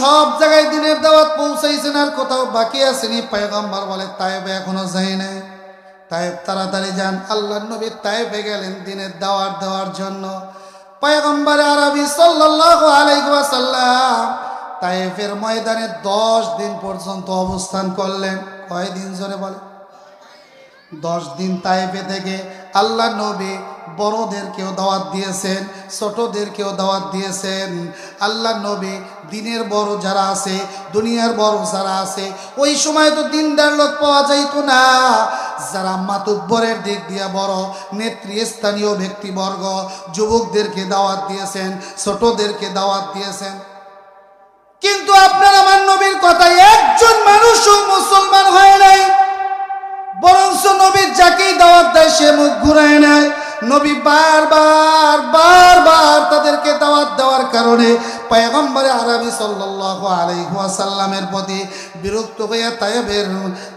সব জায়গায় দিনের দাওয়াত পৌঁছাইছেন আর কোথাও বাকি আসেনি। পায়গম্বর বলে তাইবে এখনও যাই নাই। তাইব তাড়াতাড়ি যান। আল্লাহ নবী তাইবে গেলেন দিনের দাওয়াত দেওয়ার জন্য। পায়গম্বর আরবি সাল্লাল্লাহু আলাইহি ওয়াসাল্লাম তাইফের ময়দানে দশ দিন পর্যন্ত অবস্থান করলেন। কয়দিন জোরে বলে? দশ দিন তাইফে থেকে আল্লাহ নবী বড়দেরকেও দাওয়াত দিয়েছেন, ছোটদেরকেও দাওয়াত দিয়েছেন। আল্লাহ নবী দিনের বড় যারা আছে, দুনিয়ার বড় যারা আছে, ওই সময় তো দিনদার লোক পাওয়া যাইতো না। যারা মাতুব্বরের দিক দিয়ে বড়, নেত্রী স্থানীয় ব্যক্তিবর্গ, যুবকদেরকে দাওয়াত দিয়েছেন, ছোটদেরকে দাওয়াত দিয়েছেন। কিন্তু আপনার আমার নবীর কথায় নবী বারবার বারবার তাদেরকে দাওয়াত দেওয়ার কারণে পয়গম্বরে আরবি সাল্লাল্লাহু আলাইহি ওয়াসাল্লামের প্রতি বিরক্ত হয়ে তায়েবের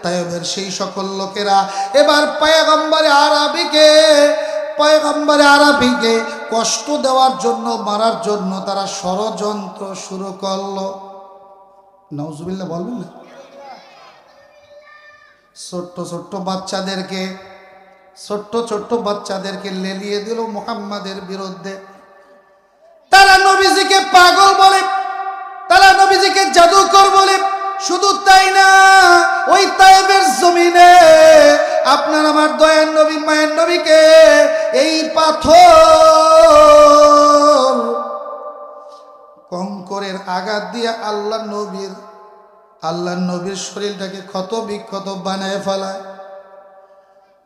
তায়েবের সেই সকল লোকেরা এবার পয়গম্বরে আরবিকে পয়গম্বরে আরবিকে কষ্ট দেওয়ার জন্য, মারার জন্য তারা ষড়যন্ত্র শুরু করল। নওজুবিল্লাহ বলবেন না? ছোট্ট ছোট্ট বাচ্চাদেরকে ছোট্ট ছোট্ট বাচ্চাদেরকে লেলিয়ে দিল মোহাম্মদের বিরুদ্ধে। তারা নবীজিকে পাগল বলে, তারা নবীজিকে জাদুকর বলে, শুধু তাই না, ওই তাইবের জমিনে আপনার আমার দয়ার নবী, মায়ের নবীকে এই পাথর কঙ্করের আঘাত দিয়ে আল্লাহ নবীর আল্লাহ নবীর শরীরটাকে ক্ষত বিক্ষত বানায় ফেলায়।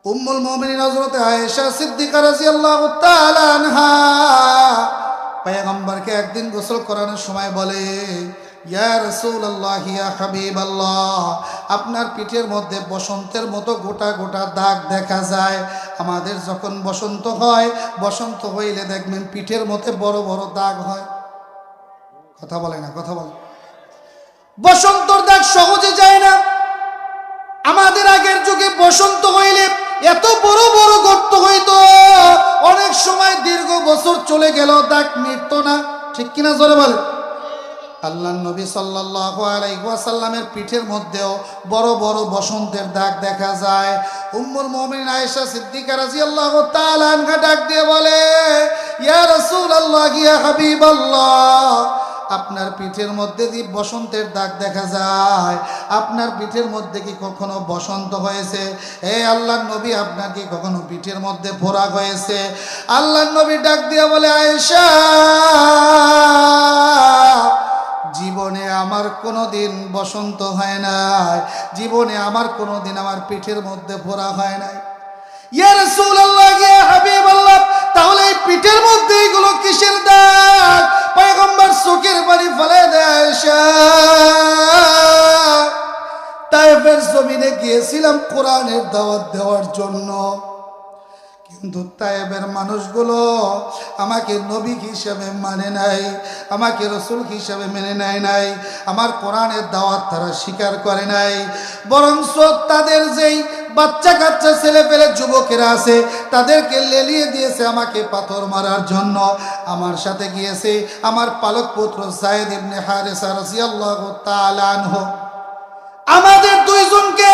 উম্মুল মুমিনিন হযরত আয়েশা সিদ্দিকা রাদিয়াল্লাহু তাআলা আনহা পয়গম্বরকে একদিন গোসল করানোর সময় বলে, ইয়া রাসূলুল্লাহ, ইয়া হাবিবাল্লাহ, আপনার পিঠের মধ্যে বসন্তের মতো গোটা গোটা দাগ দেখা যায়। আমাদের যখন বসন্ত হয়, বসন্ত হইলে দেখবেন পিঠের মধ্যে বড় বড় দাগ হয়। কথা বলে না, কথা বলে। বসন্তর দাগ সহজে যায় না। আমাদের আগের যুগে বসন্ত এত বড় বড় গর্ত হইতো অনেক সময় দীর্ঘ বছর চলে গেল দাগ মিটত না। ঠিক কিনা জোরে বলে? আল্লাহ নবী আলাইহি পিঠের মধ্যেও বড় বড় বসন্তের দাগ দেখা যায়। উম্মুল মুমিনিন আয়েশা সিদ্দিকা রাদিয়াল্লাহু তাআলা আনহা ডাক দিয়ে বলে, ইয়া রাসূলুল্লাহ, ইয়া হাবিবাল্লাহ আপনার পিঠের মধ্যে যে বসন্তের দাগ দেখা যায়। আপনার পিঠের মধ্যে কি কখনো বসন্ত হয়েছে? এ আল্লাহ নবী, আপনার কি কখনো পিঠের মধ্যে ফোরা হয়েছে? আল্লাহ নবী ডাক দিয়ে বলে, আয়েশা, জীবনে আমার কোনো দিন বসন্ত হয় নাই। জীবনে আমার কোনো দিন আমার পিঠের মধ্যে ফোরা হয় নাই। ইয়ার ইয়া রাসূলুল্লাহ, ইয়া হাবিবাল্লাহ তাহলে এই পিঠের মধ্যে এগুলো কিসের দাগ? পয়গম্বর সুখের বাড়ি ফেলে দেয় তাইফের জমিনে গিয়েছিলাম কোরআনের দাওয়াত দেওয়ার জন্য। কিন্তু তাইবের মানুষগুলো আমাকে নবী হিসাবে মানে নাই, আমাকে রসুল হিসাবে মেনে নেয় নাই, আমার কোরআনের দাওয়াত তারা স্বীকার করে নাই। বরং তাদের যেই বাচ্চা কাচ্চা ছেলে পেলে যুবকেরা আছে, তাদেরকে লেলিয়ে দিয়েছে আমাকে পাথর মারার জন্য। আমার সাথে গিয়েছে আমার পালক পুত্র জায়দ ইবনে হারেসা আমাদের দুইজনকে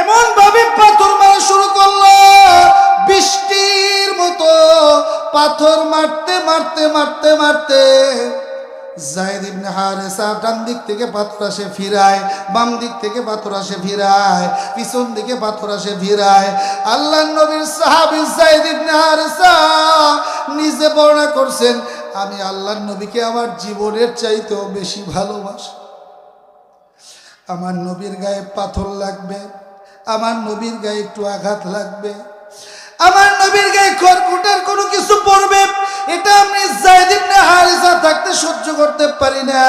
এমন ভাবে পাথর মারা শুরু করল মতো পাথর মারতে মারতে মারতে মারতে পাথর আসে ফিরায়, বাম দিক থেকে পাথর আসে পিছন দিকে পাথর আসে আল্লাহ নবীর নিজে বর্ণনা করছেন, আমি আল্লাহ নবীকে আমার জীবনের চাইতেও বেশি ভালোবাসি। আমার নবীর গায়ে পাথর লাগবে, আমার নবীর গায়ে একটু আঘাত লাগবে আমার নবীর গায়ে খড়কুটার কোনো কিছু পড়বে, এটা আমি জায়দিনে হারিসা থাকতে সহ্য করতে পারি না।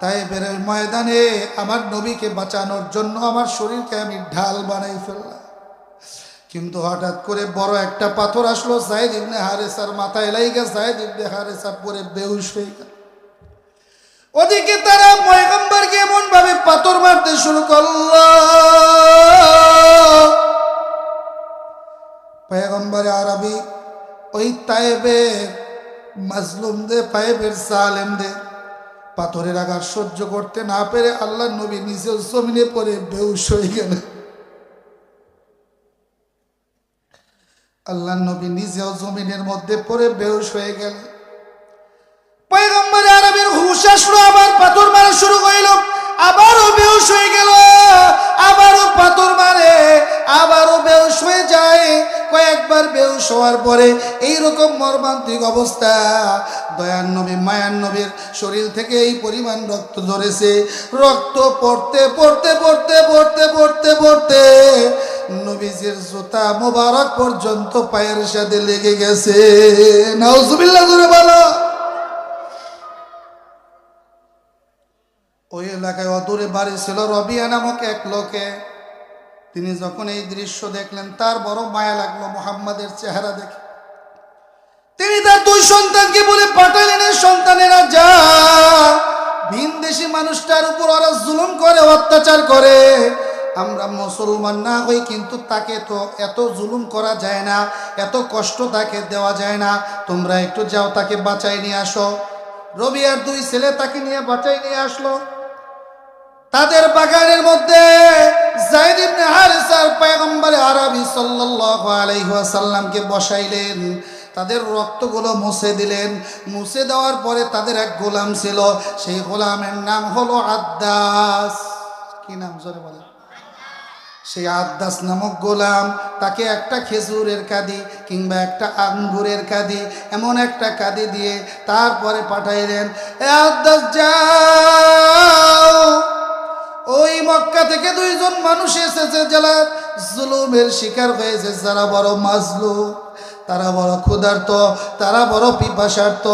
তাই বের ময়দানে আমার নবীকে বাঁচানোর জন্য আমার শরীরকে আমি ঢাল বানাই ফেললাম। কিন্তু হঠাৎ করে বড় একটা পাথর আসলো, জায়দ ইবনে হারেসার মাথায় লাইগা, জায়দ ইবনে হারেসা পরে বেহুশ হয়ে গেল। ওদিকে তারা পয়গম্বরকে এমন ভাবে পাথর মারতে শুরু করল। পয়গম্বর আরবি ওই তাইবে মাজলুম দে পাইবের সালেম দে। পাথরের আঘাত সহ্য করতে না পেরে আল্লাহ নবী নিজেও জমিনে পড়ে বেউস হয়ে গেলেন। আল্লাহ নবী নিজেও জমিনের মধ্যে পড়ে বেউস হয়ে গেলেন। পয়গম্বর আরবের হুশ আসলো, আবার পাথর মারা শুরু হইল আবারও বেউস হয়ে গেল। আবারও পাথর মারে, আবারও বেউস হয়ে যায়। কয়েকবার বেউস হওয়ার পরে এইরকম মর্মান্তিক অবস্থা। দয়ার নবী নবীর শরীর থেকে এই পরিমাণ রক্ত ধরেছে রক্ত পড়তে পড়তে পড়তে পড়তে পড়তে পড়তে নবীজির জুতা মোবারক পর্যন্ত পায়ের সাথে লেগে গেছে। নাউজুবিল্লাহ বলো। ওই এলাকায় অদূরে বাড়ি ছিল রবিয়া নামক এক লোকে। তিনি যখন এই দৃশ্য দেখলেন, তার বড় মায়া লাগল মোহাম্মদের চেহারা দেখে। তিনি তার দুই সন্তানকে বলে পাঠালেন "এই সন্তানেরা, যা। ভিন দেশি মানুষটার উপর ওরা জুলুম করে, অত্যাচার করে। আমরা মুসলমান না হই, কিন্তু তাকে তো এত জুলুম করা যায় না, এত কষ্ট তাকে দেওয়া যায় না। তোমরা একটু যাও, তাকে বাঁচাই নিয়ে আসো। রবি আর দুই ছেলে তাকে নিয়ে বাঁচাই নিয়ে আসলো। তাদের বাগানের মধ্যে জাইদ বসাইলেন। তাদের রক্তগুলো মুছে দিলেন। মুছে দেওয়ার পরে তাদের এক গোলাম ছিল। সেই গোলামের নাম হলো আদ্দাস। কি নাম জোরে বলেন? সেই আদাস নামক গোলাম, তাকে একটা খেজুরের কাদি কিংবা একটা আঙ্গুরের কাদি, এমন একটা কাদি দিয়ে তারপরে পাঠাইলেন, এ আদাস ওই থেকে দুইজন মানুষ এসেছে যারা জুলুমের শিকার হয়েছে। যারা বড় মাজলু তারা বড় ক্ষুধার্ত, তারা বড় পিপাসার্থ,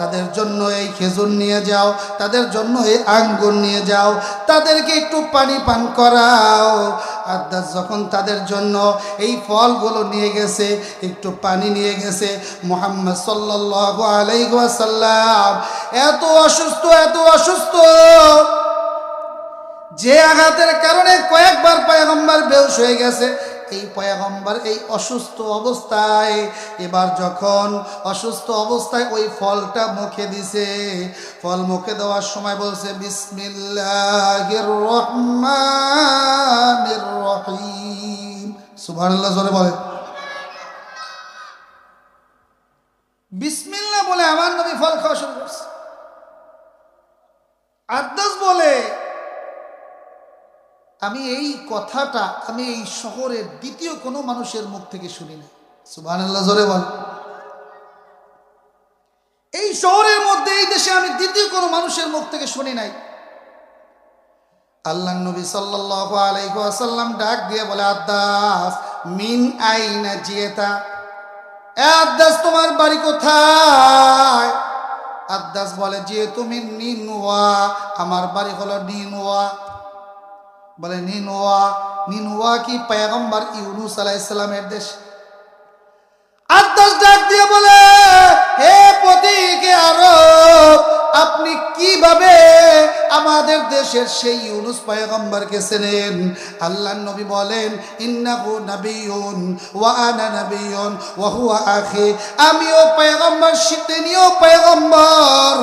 তাদের জন্য এই খেজুর নিয়ে যাও, তাদের জন্য এই আঙ্গুর নিয়ে যাও, তাদেরকে একটু পানি পান করাও। আদাস যখন তাদের জন্য এই ফলগুলো নিয়ে গেছে, একটু পানি নিয়ে গেছে, মোহাম্মদ সাল্লাহ আলাইসাল্লাম এত অসুস্থ এত অসুস্থ। যে আঘাতের কারণে কয়েকবার পয়গম্বর বেউস হয়ে গেছে, এই পয়গম্বর এই অসুস্থ অবস্থায়, এবার যখন অসুস্থ অবস্থায় ওই ফলটা মুখে দিছে, ফল মুখে দেওয়ার সময় বলছে, বিসমিল্লাহির বলে বিসমিল্লাহ বলে আমার নবী ফল খাওয়া শুরু করছে আদাস বলে আমি এই কথাটা আমি এই শহরের দ্বিতীয় কোনো মানুষের মুখ থেকে শুনি না সুবাহ জোরে বল। এই শহরের মধ্যে, এই দেশে আমি দ্বিতীয় কোনো মানুষের মুখ থেকে শুনি নাই। আল্লাহ নবী সাল্লাল্লাহু আলাইহি ওয়াসাল্লাম ডাক দিয়ে বলে, আদাস, মিন আইনা জিয়েতা? আদাস, তোমার বাড়ি কোথায়? আদাস বলে যে তুমি নিনুয়া আমার বাড়ি হলো নিনুয়া বলে, নিনোয়া নিনোয়া কি পয়গম্বর ইউনুস আলাইসালামের দেশ? আদাস ডাক দিয়ে বলে, হে পতি কে আরব আপনি কীভাবে আমাদের দেশের সেই ইউনুস পয়গম্বরকে চেনেন? আল্লাহ নবী বলেন, ইন্নাহু নাবিয়ুন ওয়া আনা নাবিয়ুন ওয়া হুয়া আখি। আমিও পয়গম্বর তিনিও পয়গম্বর।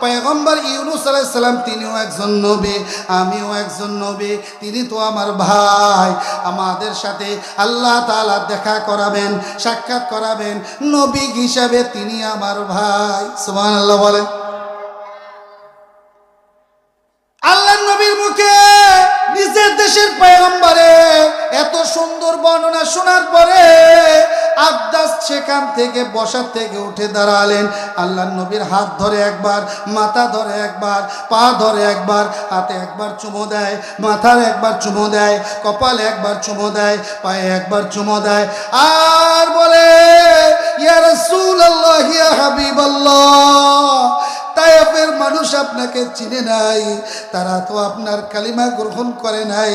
পয়গম্বর ইউনুস আলাইহিস সালাম তিনিও একজন নবী, আমিও একজন নবী, তিনি তো আমার ভাই। আমাদের সাথে আল্লাহ তাআলা দেখা করাবেন, সাক্ষাৎ করাবেন, নবী হিসাবে তিনি আমার ভাই। সুবহানাল্লাহ বলেন। নবীর মুখে নিজের দেশের পয়গম্বরে এত সুন্দর বর্ণনা শোনার পরে আব্দাস সেখান থেকে বসার থেকে উঠে দাঁড়ালেন। আল্লাহ নবীর হাত ধরে একবার, মাথা ধরে একবার, পা ধরে একবার, হাতে একবার চুমো দেয়, মাথার একবার চুমো দেয়, কপালে একবার চুমো দেয়, পায়ে একবার চুমো দেয়। আর বলে, ইয়া রাসূলুল্লাহ, ইয়া হাবিবাল্লাহ তাইফের মানুষ আপনাকে চিনে নাই, তারা তো আপনার কালিমা গ্রহণ করে নাই,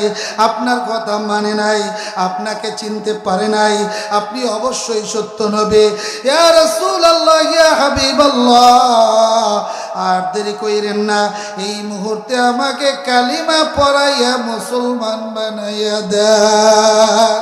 আপনার কথা মানে নাই, আপনাকে চিনতে পারে নাই, আপনি অবশ্যই সত্য নবে। আর দেরি কইরেন না, এই মুহূর্তে আমাকে কালিমা পড়াইয়া মুসলমান বানাইয়া দেন।